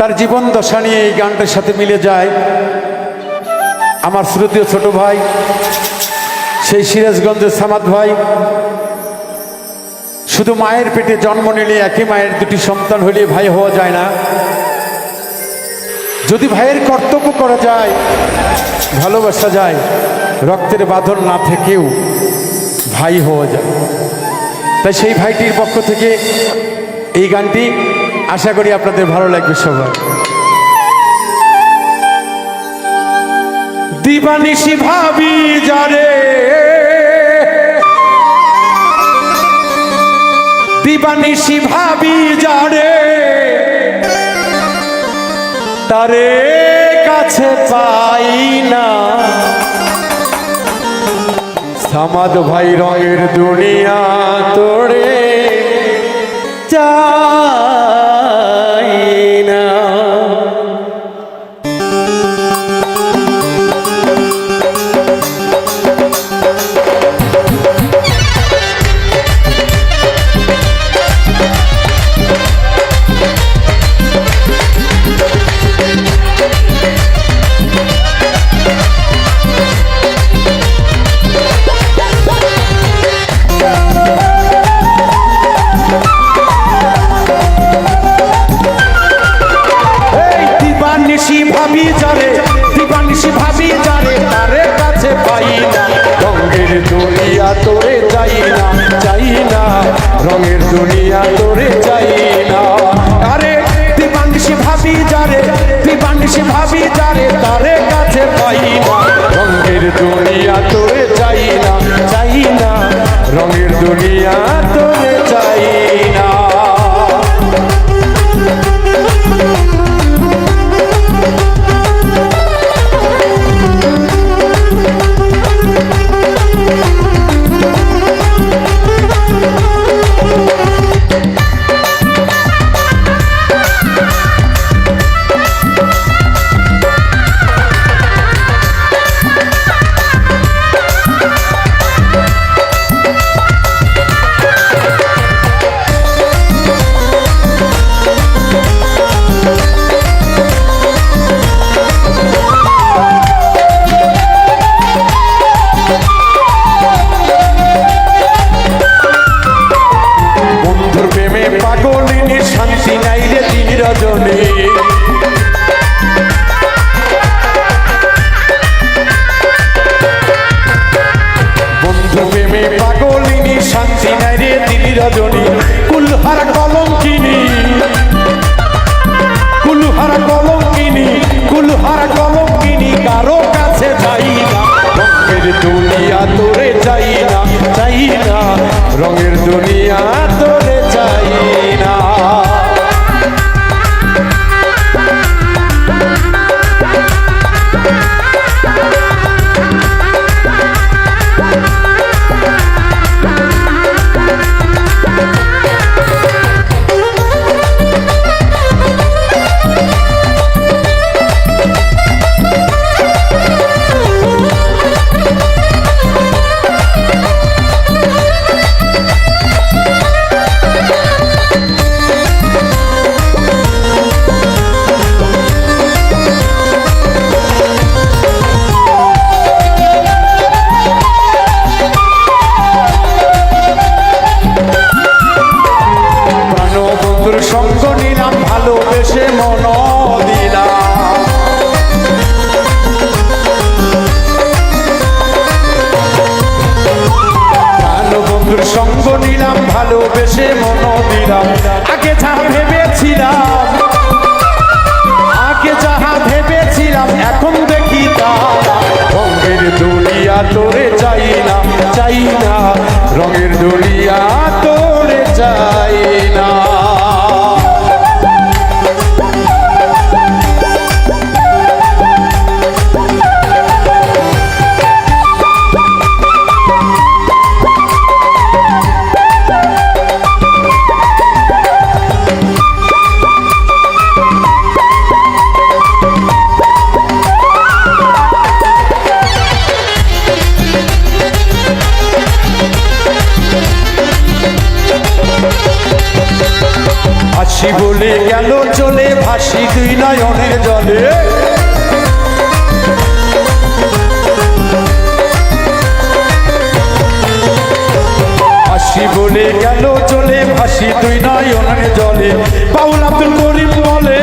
তার জীবন দশা নিয়ে এই গানটার সাথে মিলে যায়। আমার শ্রুতীয় ছোট ভাই, সেই সিরাজগঞ্জের সামাদ ভাই, শুধু মায়ের পেটে জন্ম নিলে একই মায়ের দুটি সন্তান হলে ভাই হওয়া যায় না। যদি ভাইয়ের কর্তব্য করা যায়, ভালোবাসা যায়, রক্তের বাঁধন না থেকেও ভাই হওয়া যায়। তাই সেই ভাইটির পক্ষ থেকে এই গানটি আশা করি আপনাদের ভালো লাগবে সবাই দিবানিশি ভাবি যারে দিবানিশি ভাবি যারে তারে কাছে পাই না। সামাদ ভাই রঙের দুনিয়া তোড়ে। চাই ভাবি যারে দিবানিশি ভাবি যারে, তারে কাছে পাই না। রঙের দুনিয়া তোরে যাই না যাই না। রঙের দুনিয়া তোরে যাই না। আরে দিবানিশি ভাবি যারে দিবানিশি ভাবি যারে, তারে কাছে পাই না। রঙের দুনিয়া তোরে যাই না যাই না। রঙের দুনিয়া রজনী কুলহার কলঙ্কিনী। কুলহার কলঙ্কিনী কুলহার কলঙ্কিনী, কারও কাছে যাই না। রঙের দুনিয়া তোরে যাই না যাই না। রঙের দুনিয়া প্রাণবন্ধুর সঙ্গ নিলাম, ভালোবেসে মন দিলাম। প্রাণবন্ধুর সঙ্গ নিলাম, ভালোবেসে মন দিলাম। আগে যা ভেবেছিলাম, আগে যাহা ভেবেছিলাম, এখন দেখি তা রঙের দুনিয়া তোরে চাই না চাই না। রঙের দুনিয়া তোরে চাই না। ভাসি বলে গেল চলে? ভাসি দুই নয়নে জলে। ভাসি বলে গেল চলে? ভাসি দুই নয়নে জলে। পাউল আব্দুল করিম বলে